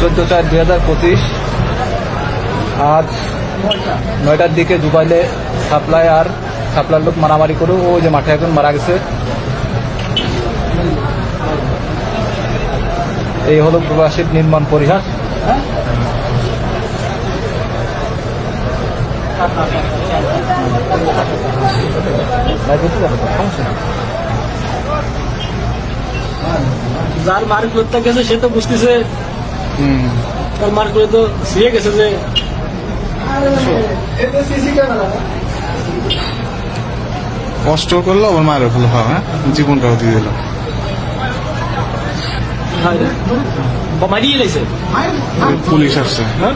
চোদ্দ চার দুই হাজার পঁচিশ। আজ নয়টার দিকে দুবাইলে সাপ্লাই আর সাপ্লাইয়ের লোক মারামারি করে, ও যে মাঠে এখন মারা গেছে। এই হলো প্রবাসীর নির্মাণ পরিহার। যার মার করতে গেছে সে তো বুঝতেছে। হুম। তার মার করে তো শিয়ে গেছে যে। কষ্ট করল আবার মায়ের ফেলো হ্যাঁ জীবনটাও দিয়ে দিল। মারিয়ে পুলিশ আসছে হ্যাঁ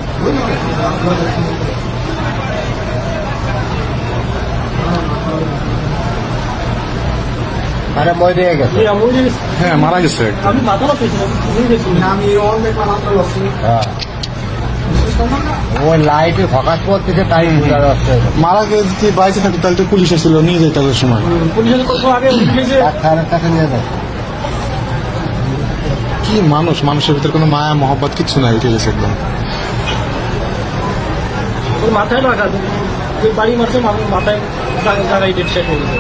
আরে মই দিয়ে গেছে এই আমি যে- হ্যাঁ মারা গেছে আমি মাথা পেয়েছিলাম ওই লাইটে ফকাস করতেছে তাই বোঝা যাচ্ছে মারা গেছে থাকতো তাহলে তো পুলিশ আসছিল নিয়ে যেতে তাদের সময় পুলিশের কত আগে কাছে নিয়ে যায় কি মানুষ? মানুষের ভিতরে কোনো মায়া মহব্বত কিছু নাই উঠে গেছে একদম। মাথায় লাগা বাড়ি মারছে মানুষ মাথায় জায়গা- জায়গায় ডেট শেষ হয়ে গেছে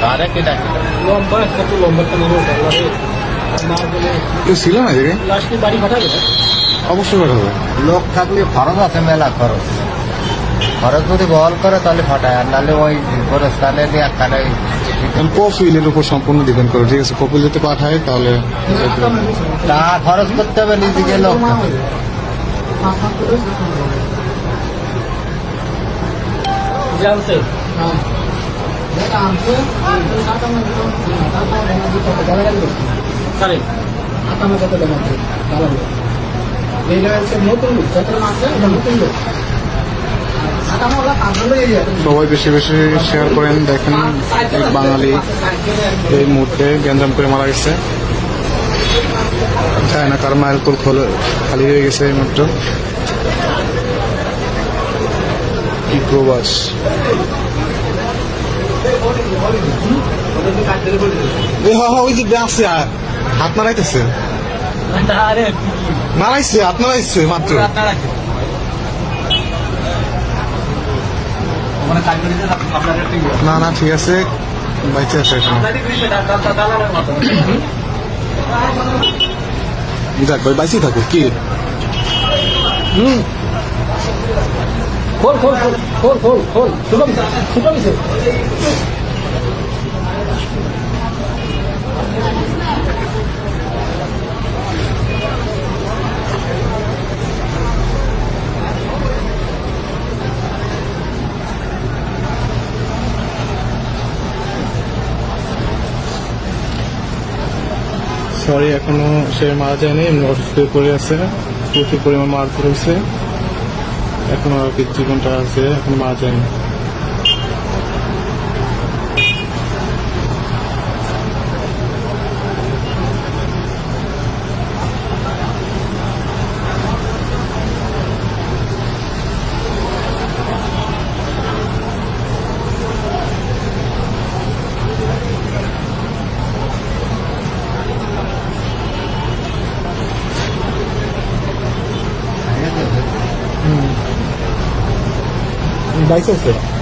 তারে কি ডাক্তার লম্বা কত লম্বা একটা মানুষ আল্লাহরে। মা বলে কেউ ছিল না এদিকে? লাস্টে বাড়ি পাঠাবে? অবশ্যই লোক থাকলে খরচ আছে মেলা খরচ। খরচ যদি বহল করে তাহলে ফাটায় আর নাহলে ওই খরচ তাহলে দিয়ে একখানে কপিলের উপর সম্পূর্ণ ডিপেন্ড করে। ঠিক আছে কপিল যদি পাঠায় তাহলে তা খরচ করতে হবে নিজেকে লোক। থাকলে। জানছে কারে সবাই বেশি বেশি শেয়ার করেন দেখেন এক বাঙালি এই মুহূর্তে গ্যাঞ্জাম করে মারা গেছে। চায় না কার মায়ের কোল খোলে খালি হয়ে গেছে এই মুহূর্তে। কি প্রবাস। এ হ হ, ওই যে আছে হাত নাড়াইতেছে। আরে নাড়াইছে হাত নাড়াইছে মাত্র। না না ঠিক আছে। বাইচে আছে যাক ভাই বাইচে থাকুক কি? খোল খোল খোল খোল খোল খোল। শুভম শুভম সরি, এখনও সে মারা যায়নি, এমনি অসুস্থ হয়ে পড়ে আছে, প্রচুর পরিমাণ মার পড়েছে এখনও আর কি জীবনটা আছে, এখন মারা যায়নি। বাইসে আছে বাইসে